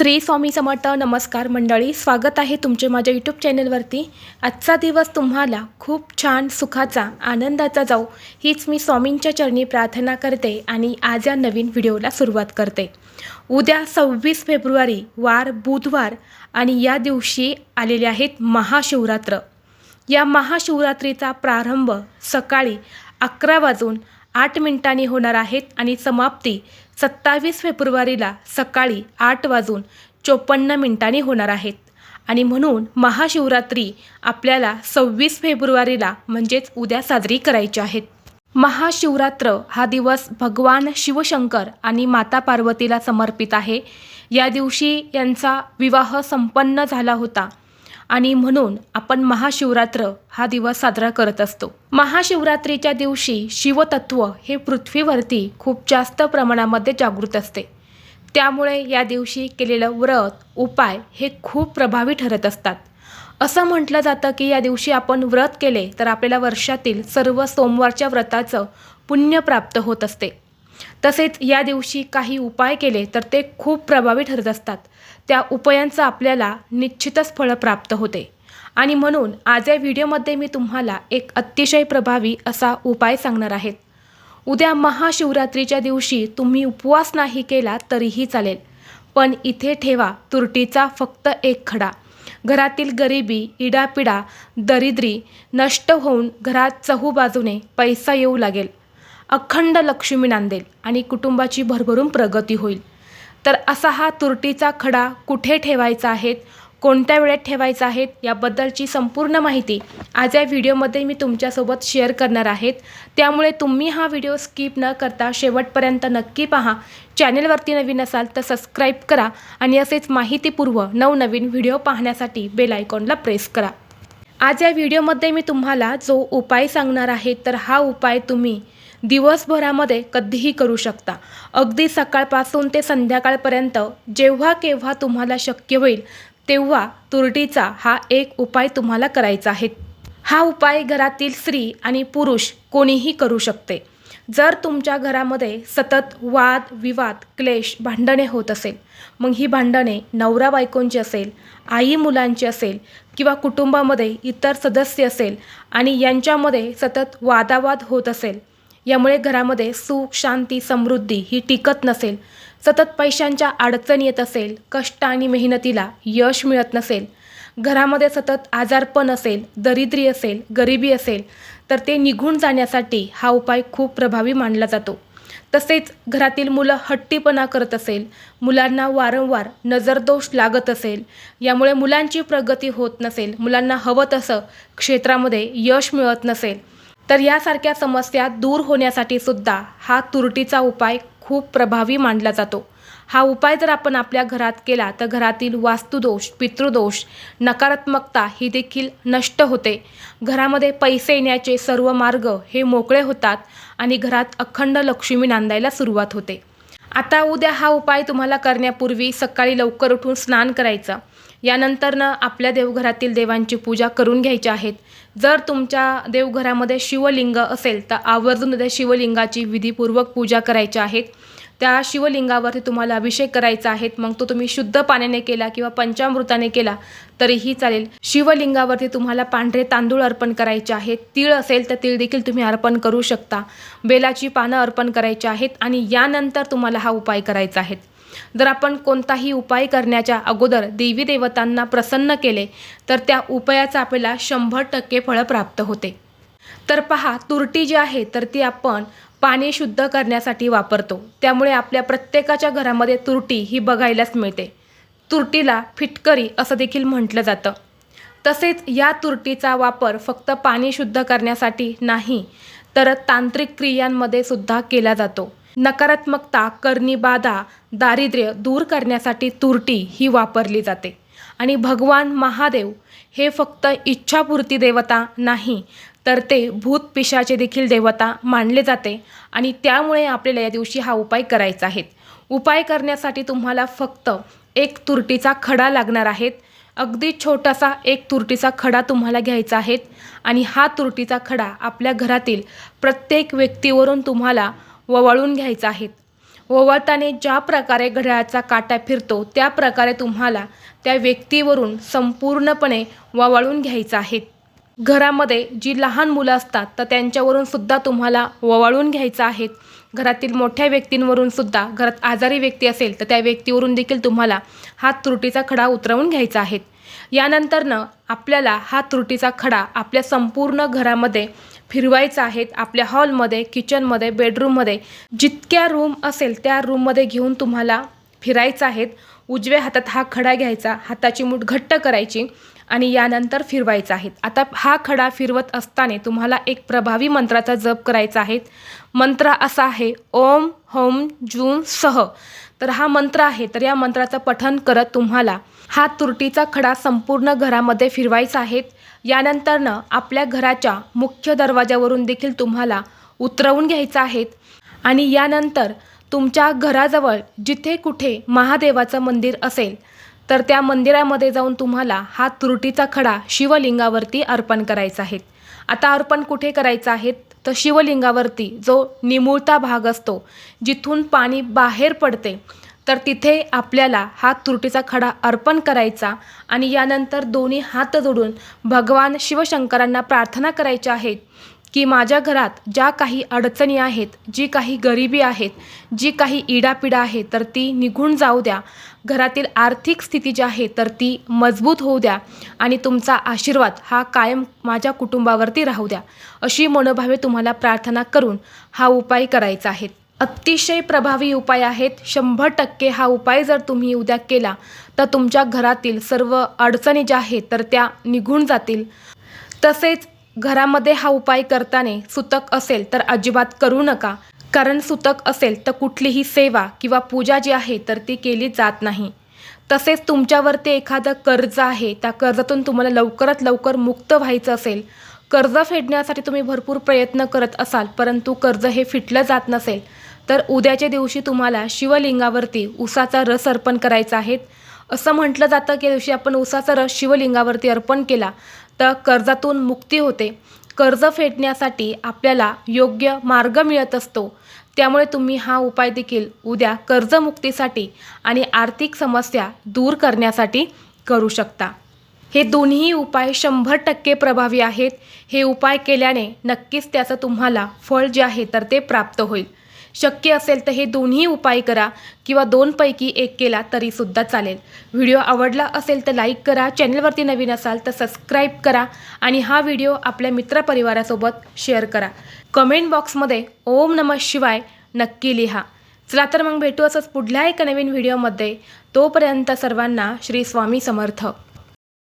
श्री स्वामी समर्थ नमस्कार मंडळी स्वागत आहे तुमचे माझ्या यूट्यूब चॅनलवरती आजचा दिवस तुम्हाला खूप छान सुखाचा आनंदाचा जाऊ हीच मी स्वामींच्या चरणी प्रार्थना करते आणि आज या नवीन व्हिडिओला सुरुवात करते. उद्या सव्वीस फेब्रुवारी वार बुधवार आणि या दिवशी आलेले आहेत महाशिवरात्र. या महाशिवरात्रीचा प्रारंभ सकाळी अकरा वाजून आठ मिनिटांनी होणार आहेत आणि समाप्ती सत्तावीस फेब्रुवारीला सकाळी आठ वाजून चोपन्न मिनिटांनी होणार आहेत. आणि म्हणून महाशिवरात्री आपल्याला सव्वीस फेब्रुवारीला म्हणजेच उद्या साजरी करायची आहेत महाशिवरात्र हा दिवस भगवान शिवशंकर आणि माता पार्वतीला समर्पित आहे. या दिवशी यांचा विवाह संपन्न झाला होता. आणि म्हणून आपण महाशिवरात्र हा दिवस साजरा करत असतो. महाशिवरात्रीच्या दिवशी शिवतत्व हे पृथ्वीवरती खूप जास्त प्रमाणामध्ये जागृत असते. त्यामुळे या दिवशी केलेलं व्रत उपाय हे खूप प्रभावी ठरत असतात. असं म्हटलं जातं की या दिवशी आपण व्रत केले तर आपल्याला वर्षातील सर्व सोमवारच्या व्रताचं पुण्य प्राप्त होत असते. तसेच या दिवशी काही उपाय केले तर ते खूप प्रभावी ठरत असतात. त्या उपायांचं आपल्याला निश्चितच फळ प्राप्त होते. आणि म्हणून आज या व्हिडिओमध्ये मी तुम्हाला एक अतिशय प्रभावी असा उपाय सांगणार आहेत उद्या महाशिवरात्रीच्या दिवशी तुम्ही उपवास नाही केला तरीही चालेल. पण इथे ठेवा तुरटीचा फक्त एक खडा. घरातील गरिबी इडापिडा दरिद्री नष्ट होऊन घरात चहू बाजूने पैसा येऊ लागेल. अखंड लक्ष्मी नांदेल आणि कुटुंबाची भरभरून प्रगती होईल. तर असा हा तुरटीचा खडा कुठे ठेवायचा आहे कोणत्या वेळेत ठेवायचा आहेत याबद्दलची संपूर्ण माहिती आज या व्हिडिओमध्ये मी तुमच्यासोबत शेअर करणार आहेत. त्यामुळे तुम्ही हा व्हिडिओ स्किप न करता शेवटपर्यंत नक्की पहा. चॅनेलवरती नवीन असाल तर सबस्क्राईब करा आणि असेच माहितीपूर्व नवनवीन व्हिडिओ पाहण्यासाठी बेल आयकॉनला प्रेस करा. आज या व्हिडिओमध्ये मी तुम्हाला जो उपाय सांगणार आहे तर हा उपाय तुम्ही दिवसभरामध्ये कधीही करू शकता. अगदी सकाळपासून ते संध्याकाळपर्यंत जेव्हा केव्हा तुम्हाला शक्य होईल तेव्हा तुरटीचा हा एक उपाय तुम्हाला करायचा आहे. हा उपाय घरातील स्त्री आणि पुरुष कोणीही करू शकते. जर तुमच्या घरामध्ये सतत वाद विवाद क्लेश भांडणे होत असेल मग ही भांडणे नवरा बायकोंची असेल आई मुलांची असेल किंवा कुटुंबामध्ये इतर सदस्य असेल आणि यांच्यामध्ये सतत वादावाद होत असेल यामुळे घरामध्ये सुख शांती समृद्धी ही टिकत नसेल. सतत पैशांच्या अडचण येत असेल कष्ट आणि मेहनतीला यश मिळत नसेल. घरामध्ये सतत आजारपण असेल दरिद्री असेल गरिबी असेल तर ते निघून जाण्यासाठी हा उपाय खूप प्रभावी मानला जातो. तसेच घरातील मुलं हट्टीपणा करत असेल मुलांना वारंवार नजरदोष लागत असेल यामुळे मुलांची प्रगती होत नसेल मुलांना हवं तसं क्षेत्रामध्ये यश मिळत नसेल. तर यासारख्या समस्या दूर होण्यासाठी सुद्धा हा तुरटीचा उपाय खूप प्रभावी मानला जातो. हा उपाय जर आपण आपल्या घरात केला तर घरातील वास्तुदोष पितृदोष नकारात्मकता ही देखील नष्ट होते. घरामध्ये पैसे येण्याचे सर्व मार्ग हे मोकळे होतात आणि घरात अखंड लक्ष्मी नांदायला सुरुवात होते. आता उद्या हा उपाय तुम्हाला करण्यापूर्वी सकाळी लवकर उठून स्नान करायचं. यानंतरनं आपल्या देवघरातील देवांची पूजा करून घ्यायची आहेत. जर तुमच्या देवघरामध्ये शिवलिंग असेल तर आवर्जून त्या शिवलिंगाची विधीपूर्वक पूजा करायची आहेत. त्या शिवलिंगावरती तुम्हाला अभिषेक करायचा आहे मग तो तुम्ही शुद्ध पाण्याने केला किंवा पंचामृताने केला तरीही चालेल. शिवलिंगावरती तुम्हाला पांढरे तांदूळ अर्पण करायचे आहेत तीळ असेल तर तीळ देखील तुम्ही अर्पण करू शकता. बेलाची पानं अर्पण करायची आहेत आणि यानंतर तुम्हाला हा उपाय करायचा आहे. जर आपण कोणताही उपाय करण्याच्या अगोदर देवी देवतांना प्रसन्न केले तर त्या उपायाचा आपल्याला शंभर टक्के फळं प्राप्त होते. तर पहा तुरटी जी आहे तर ती आपण पाणी शुद्ध करण्यासाठी वापरतो. त्यामुळे आपल्या प्रत्येकाच्या घरामध्ये तुरटी ही बघायलाच मिळते. तुरटीला फिटकरी असं देखील म्हटलं जातं. तसेच या तुरटीचा वापर फक्त पाणी शुद्ध करण्यासाठी नाही तर तांत्रिक क्रियांमध्ये सुद्धा केला जातो. नकारात्मकता करणीबाधा दारिद्र्य दूर करण्यासाठी तुरटी ही वापरली जाते. आणि भगवान महादेव हे फक्त इच्छापूर्ती देवता नाही तर ते भूत पिशाचे देखील देवता मानले जाते आणि त्यामुळे आपल्याला या दिवशी हा उपाय करायचा आहे. उपाय करण्यासाठी तुम्हाला फक्त एक तुरटीचा खडा लागणार आहेत. अगदी छोटासा एक तुरटीचा खडा तुम्हाला घ्यायचा आहे आणि हा तुरटीचा खडा आपल्या घरातील प्रत्येक व्यक्तीवरून तुम्हाला ववाळून घ्यायचा आहे ओवाळताना ज्या प्रकारे घड्याळाचा काटा फिरतो त्या प्रकारे तुम्हाला त्या व्यक्तीवरून संपूर्णपणे ववाळून घ्यायचं आहे घरामध्ये जी लहान मुलं असतात तर त्यांच्यावरून सुद्धा तुम्हाला ववाळून घ्यायचं आहे. घरातील मोठ्या व्यक्तींवरून सुद्धा घरात आजारी व्यक्ती असेल तर त्या व्यक्तीवरून देखील तुम्हाला हा त्रुटीचा खडा उतरवून घ्यायचा आहे. यानंतरनं आपल्याला हा त्रुटीचा खडा आपल्या संपूर्ण घरामध्ये फिरवायचा आहे. आपल्या हॉलमध्ये किचनमध्ये बेडरूममध्ये जितक्या रूम असेल त्या रूममध्ये घेऊन तुम्हाला फिरायचं आहेत उजव्या हातात हा खडा घ्यायचा हाताची मूठ घट्ट करायची. आणि यानंतर फिरवायचा आहे आता हा खडा फिरवत असताना तुम्हाला एक प्रभावी मंत्राचा जप करायचा आहे. मंत्र असा आहे ओम होम जून सह. तर हा मंत्र आहे. तर या मंत्राचं पठन करत तुम्हाला हा तुरटीचा खडा संपूर्ण घरामध्ये फिरवायचा आहे. यानंतरनं आपल्या घराच्या मुख्य दरवाजावरून देखील तुम्हाला उतरवून घ्यायचा आहेत आणि यानंतर तुमच्या घराजवळ जिथे कुठे महादेवाचं मंदिर असेल तर त्या मंदिरामध्ये जाऊन तुम्हाला हा तुरटीचा खडा शिवलिंगावरती अर्पण करायचा आहे. आता अर्पण कुठे करायचं आहे? तर शिवलिंगावरती जो निमुळता भाग असतो जिथून पाणी बाहेर पडते तर तिथे आपल्याला हा तुरटीचा खडा अर्पण करायचा आणि यानंतर दोन्ही हात जोडून भगवान शिवशंकरांना प्रार्थना करायच्या आहेत की माझ्या घरात ज्या काही अडचणी आहेत जी काही गरिबी आहेत जी काही इडापिडा आहे तर ती निघून जाऊ द्या. घरातील आर्थिक स्थिती जी आहे तर ती मजबूत होऊ द्या आणि तुमचा आशीर्वाद हा कायम माझ्या कुटुंबावरती राहू द्या. अशी मनोभावे तुम्हाला प्रार्थना करून हा उपाय करायचा आहे. अतिशय प्रभावी उपाय आहेत. शंभर टक्के हा उपाय जर तुम्ही उद्या केला तर तुमच्या घरातील सर्व अडचणी ज्या आहेत तर त्या निघून जातील. तसेच घरामध्ये हा उपाय करताना सुतक असेल तर अजिबात करू नका. कारण सुतक असेल तर कुठलीही सेवा किंवा पूजा जी आहे तर ती केली जात नाही. तसेच तुमच्यावरती एखादं कर्ज आहे त्या कर्जातून तुम्हाला लवकरात लवकर मुक्त व्हायचं असेल. कर्ज फेडण्यासाठी तुम्ही भरपूर प्रयत्न करत असाल परंतु कर्ज हे फिटलं जात नसेल तर उद्याच्या दिवशी तुम्हाला शिवलिंगावरती उसाचा रस अर्पण करायचा आहे. असं म्हटलं जातं की दिवशी आपण उसाचा रस शिवलिंगावरती अर्पण केला तर कर्जातून मुक्ती होते. कर्ज फेडण्यासाठी आपल्याला योग्य मार्ग मिळत असतो. त्यामुळे तुम्ही हा उपाय देखील उद्या कर्जमुक्तीसाठी आणि आर्थिक समस्या दूर करण्यासाठी करू शकता. हे दोन्ही उपाय शंभर टक्के प्रभावी आहेत. हे उपाय केल्याने नक्कीच त्याचं तुम्हाला फळ जे आहे तर ते प्राप्त होईल. शक्य असेल तर हे दोन्ही उपाय करा किंवा दोनपैकी एक केला तरीसुद्धा चालेल. व्हिडिओ आवडला असेल तर लाईक करा चॅनलवरती नवीन असाल तर सबस्क्राईब करा आणि हा व्हिडिओ आपल्या मित्रपरिवारासोबत शेअर करा. कमेंट बॉक्समध्ये ओम नमः शिवाय नक्की लिहा. चला तर मग भेटू असंच पुढल्या एका नवीन व्हिडिओमध्ये. तोपर्यंत सर्वांना श्री स्वामी समर्थ.